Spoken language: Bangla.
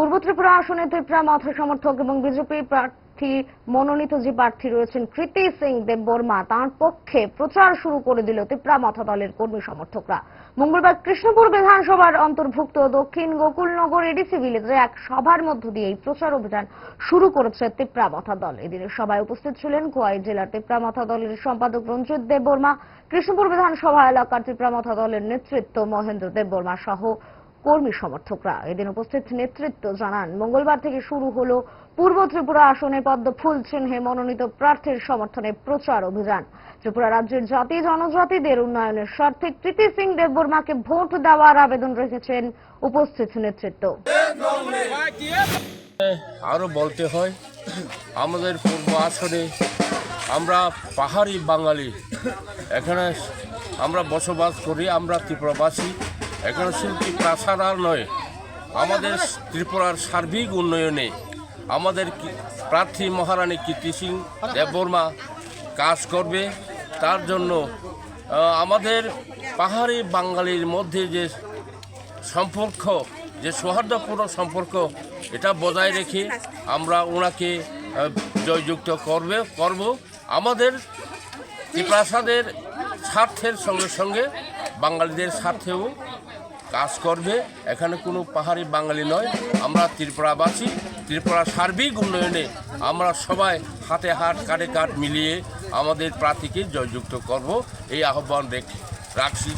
পূর্ব ত্রিপুরা আসনে ত্রিপুরা মাথা সমর্থক এবং বিজেপি প্রার্থী মনোনীত যে প্রার্থী রয়েছেন কৃতি সিং দেববর্মা, তার পক্ষে প্রচার শুরু করে দিল ত্রিপুরা মাথা দলের কর্মী সমর্থকরা। মঙ্গলবার কৃষ্ণপুর বিধানসভার অন্তর্ভুক্ত দক্ষিণ গোকুলনগর এডিসি ভিলেজে এক সভার মধ্য দিয়ে এই প্রচার অভিযান শুরু করেছে ত্রিপুরা মাথা দল। এদিনের সভায় উপস্থিত ছিলেন খোয়াই জেলার ত্রিপুরা মাথা দলের সম্পাদক রঞ্জিত দেববর্মা, কৃষ্ণপুর বিধানসভা এলাকার ত্রিপুরা মাথা দলের নেতৃত্ব মহেন্দ্র দেববর্মা সহ কর্মী সমর্থকরা এদিন উপস্থিত নেতৃত্ব জানান। মঙ্গলবার থেকে শুরু হলো পূর্ব ত্রিপুরা আসনে পদ্ম ফুল চিহ্নে মনোনীত প্রার্থীর সমর্থনে প্রচার অভিযান। ত্রিপুরা রাজ্যের জাতি জনজাতিদের উন্নয়নের স্বার্থে কৃতি সিং দেববর্মাকে ভোট দেওয়ার আবেদন রেখেছেন উপস্থিত নেতৃত্ব। আরও বলতে হয়, আমাদের পূর্ব আসনে আমরা পাহাড়ি বাঙালি। এখানে আমরা বসবাস করি, আমরা ত্রিপুরাবাসী। এখানে শুধু প্রাসাদ আর নয়। আমাদের ত্রিপুরার সার্বিক উন্নয়নে আমাদের প্রার্থী মহারানী কীর্তি সিং দেববর্মা কাজ করবে। তার জন্য আমাদের পাহাড়ি বাঙালির মধ্যে যে সম্পর্ক, যে সৌহার্দ্যপূর্ণ সম্পর্ক, এটা বজায় রেখে আমরা ওনাকে জয়যুক্ত করবে, করব। আমাদের প্রাসাদের স্বার্থের সঙ্গে সঙ্গে বাঙালিদের স্বার্থেও কাজ করবে। এখানে কোনো পাহাড়ি বাঙালি নয়। আমরা ত্রিপুরাবাসী। ত্রিপুরা সার্বিক উন্নয়নে আমরা সবাই হাতে হাত কাটে কাঠ মিলিয়ে আমাদের প্রার্থীকে জয়যুক্ত করব। এই আহ্বান রেখে রাখছি।